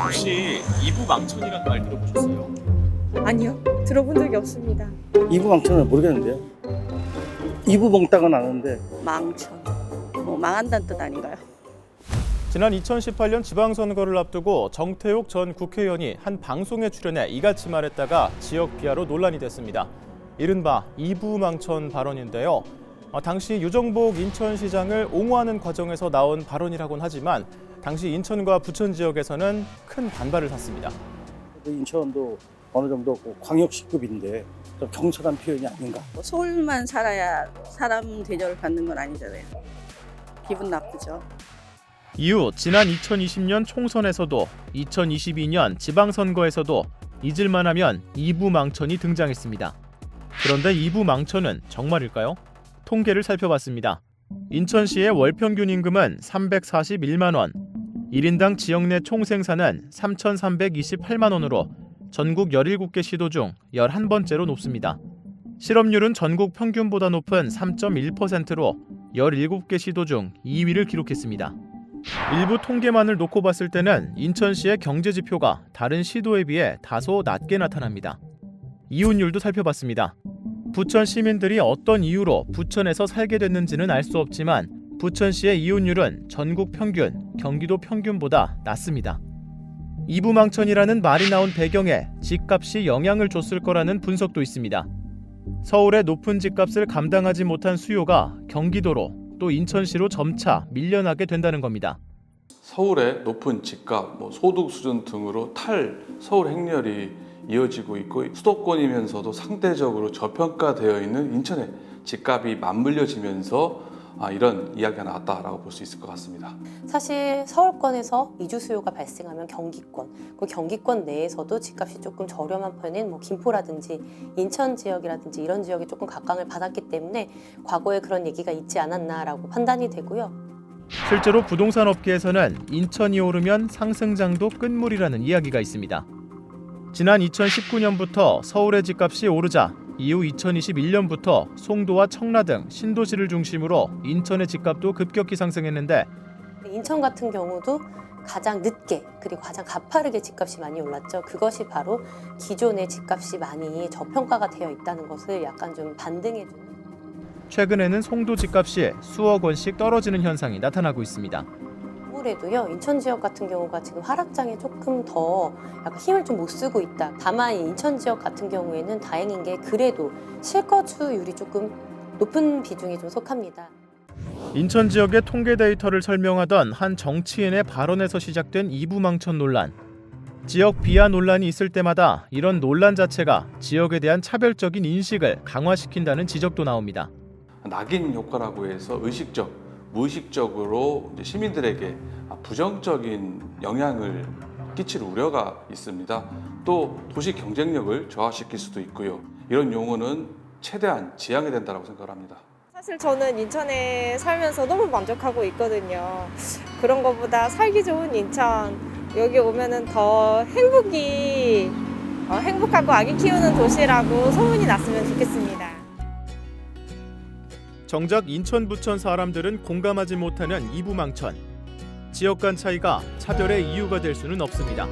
혹시 이부 망천이라는 말 들어보셨어요? 아니요, 들어본 적이 없습니다. 이부 망천은 모르겠는데요. 이부 몽땅은 아는데 망천. 뭐 망한다는 뜻 아닌가요? 지난 2018년 지방선거를 앞두고 정태욱 전 국회의원이 한 방송에 출연해 이같이 말했다가 지역 비하로 논란이 됐습니다. 이른바 이부망천 발언인데요. 어, 당시 유정복 인천시장을 옹호하는 과정에서 나온 발언이라고는 하지만 당시 인천과 부천 지역에서는 큰 반발을 샀습니다. 인천도 어느 정도 그 광역시급인데 좀 경솔한 표현이 아닌가. 뭐 서울만 살아야 사람 대접을 받는 건 아니잖아요. 기분 나쁘죠. 이후 지난 2020년 총선에서도 2022년 지방선거에서도 잊을만하면 이부망천이 등장했습니다. 그런데 이부망천은 정말일까요? 통계를 살펴봤습니다. 인천시의 월 평균 임금은 341만 원, 1인당 지역 내 총 생산은 3,328만 원으로 전국 17개 시도 중 11번째로 높습니다. 실업률은 전국 평균보다 높은 3.1%로 17개 시도 중 2위를 기록했습니다. 일부 통계만을 놓고 봤을 때는 인천시의 경제 지표가 다른 시도에 비해 다소 낮게 나타납니다. 이혼율도 살펴봤습니다. 부천 시민들이 어떤 이유로 부천에서 살게 됐는지는 알 수 없지만 부천시의 이혼율은 전국 평균, 경기도 평균보다 낮습니다. 이부망천이라는 말이 나온 배경에 집값이 영향을 줬을 거라는 분석도 있습니다. 서울의 높은 집값을 감당하지 못한 수요가 경기도로 또 인천시로 점차 밀려나게 된다는 겁니다. 서울의 높은 집값, 뭐 소득 수준 등으로 탈 서울 행렬이 이어지고 있고 수도권이면서도 상대적으로 저평가되어 있는 인천의 집값이 맞물려지면서 아, 이런 이야기가 나왔다라고 볼 수 있을 것 같습니다. 사실 서울권에서 이주 수요가 발생하면 경기권, 그 경기권 내에서도 집값이 조금 저렴한 편인 뭐 김포라든지 인천 지역이라든지 이런 지역이 조금 각광을 받았기 때문에 과거에 그런 얘기가 있지 않았나라고 판단이 되고요. 실제로 부동산 업계에서는 인천이 오르면 상승장도 끝물이라는 이야기가 있습니다. 지난 2019년부터 서울의 집값이 오르자 이후 2021년부터 송도와 청라 등 신도시를 중심으로 인천의 집값도 급격히 상승했는데 인천 같은 경우도 가장 늦게 그리고 가장 가파르게 집값이 많이 올랐죠. 그것이 바로 기존의 집값이 많이 저평가가 되어 있다는 것을 약간 좀 반등해 주는. 최근에는 송도 집값이 수억 원씩 떨어지는 현상이 나타나고 있습니다. 아무래도요 인천 지역 같은 경우가 지금 하락장에 조금 더 약간 힘을 좀 못 쓰고 있다. 다만 이 인천 지역 같은 경우에는 다행인 게 그래도 실거 주율이 조금 높은 비중이 좀 속합니다. 인천 지역의 통계 데이터를 설명하던 한 정치인의 발언에서 시작된 이부망천 논란. 지역 비하 논란이 있을 때마다 이런 논란 자체가 지역에 대한 차별적인 인식을 강화시킨다는 지적도 나옵니다. 낙인 효과라고 해서 의식적, 무의식적으로 시민들에게 부정적인 영향을 끼칠 우려가 있습니다. 또 도시 경쟁력을 저하시킬 수도 있고요. 이런 용어는 최대한 지양해야 된다고 생각합니다. 사실 저는 인천에 살면서 너무 만족하고 있거든요. 그런 것보다 살기 좋은 인천 여기 오면은 더 행복이 어, 행복하고 아기 키우는 도시라고 소문이 났으면 좋겠습니다. 정작 인천 부천 사람들은 공감하지 못하는 이부망천. 지역 간 차이가 차별의 이유가 될 수는 없습니다.